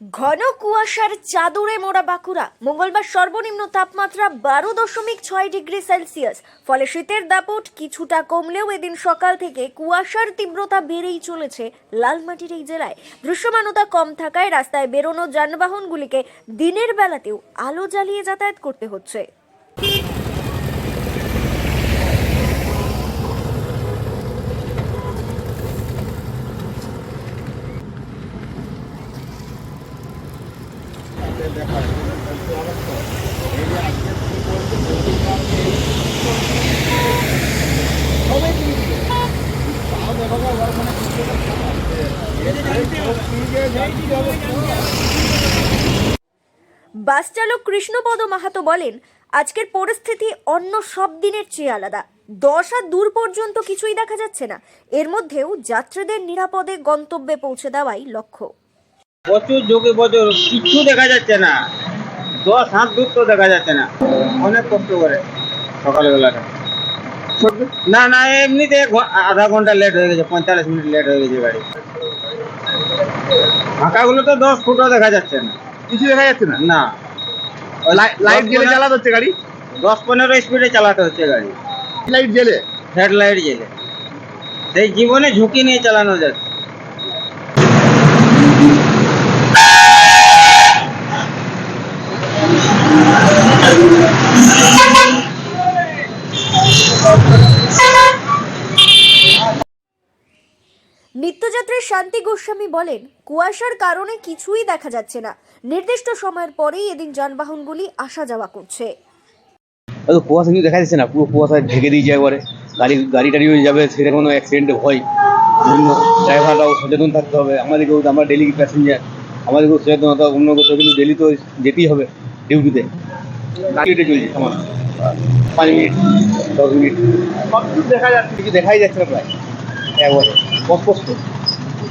ঘন কুয়াশার চাদরে মোড়া বাঁকুড়া। মঙ্গলবার সর্বনিম্ন তাপমাত্রা বারো দশমিক ছয় ডিগ্রি সেলসিয়াস। ফলে শীতের দাপট কিছুটা কমলেও এদিন সকাল থেকে কুয়াশার তীব্রতা বেড়েই চলেছে লালমাটির এই জেলায়। দৃশ্যমানতা কম থাকায় রাস্তায় বেরোনো যানবাহনগুলিকে দিনের বেলাতেও আলো জ্বালিয়ে যাতায়াত করতে হচ্ছে। বাস চালক কৃষ্ণপদ মাহাতো বলেন, আজকের পরিস্থিতি অন্য সব দিনের চেয়ে আলাদা। দশ দূর পর্যন্ত কিছুই দেখা যাচ্ছে না। এর মধ্যেও যাত্রীদের নিরাপদে গন্তব্যে পৌঁছে দেওয়াই লক্ষ্য। প্রচুর যোগে বছর কিচ্ছু দেখা যাচ্ছে না। দশ হাত দূর তো দেখা যাচ্ছে না। অনেক কষ্ট করে। সকালবেলাটা না না এমনিতে আধা ঘণ্টা লেট হয়ে গেছে পঁয়তাল্লিশ মিনিট লেট হয়ে গেছে গাড়ি ফাঁকাগুলো তো দশ ফুটও দেখা যাচ্ছে না। কিছু দেখা যাচ্ছে না? না। লাইট জেলে চালাতে হচ্ছে গাড়ি দশ পনেরো স্পিডে চালাতে হচ্ছে গাড়ি। লাইট জেলে হেডলাইট জেলে সেই জীবনে ঝুঁকি নিয়ে চালানো যাচ্ছে। নিত্যযাত্রী শান্তি গোস্বামী বলেন, কুয়াশার কারণে কিছুই দেখা যাচ্ছে না। নির্দিষ্ট সময়ের পরেই এদিন যানবাহনগুলি আসা যাওয়া করছে। কুয়াশা কিছু দেখা যাচ্ছে না, পুরো কুয়াশা ঢেকে দিয়েছে একবারে। গাড়ি গাড়ি টাড়িও যাবে, সেটা কোনো অ্যাক্সিডেন্ট হয়। বিভিন্ন ড্রাইভাররাও সচেতন থাকতে হবে। আমাদেরকেও, আমরা ডেলি প্যাসেঞ্জার আমাদেরকেও সচেতনতা অন্য কিন্তু ডেলি তো যেতেই হবে ডিউটিতে চলছে আমার দেখাই যাচ্ছে না প্রায়।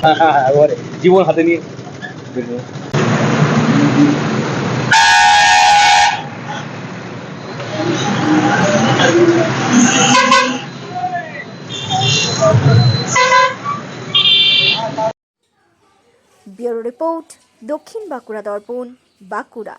হ্যাঁ হ্যাঁ হ্যাঁ, জীবন হাতে নিয়ে। ব্যুরো রিপোর্ট দক্ষিণ বাঁকুড়া দর্পণ বাঁকুড়া।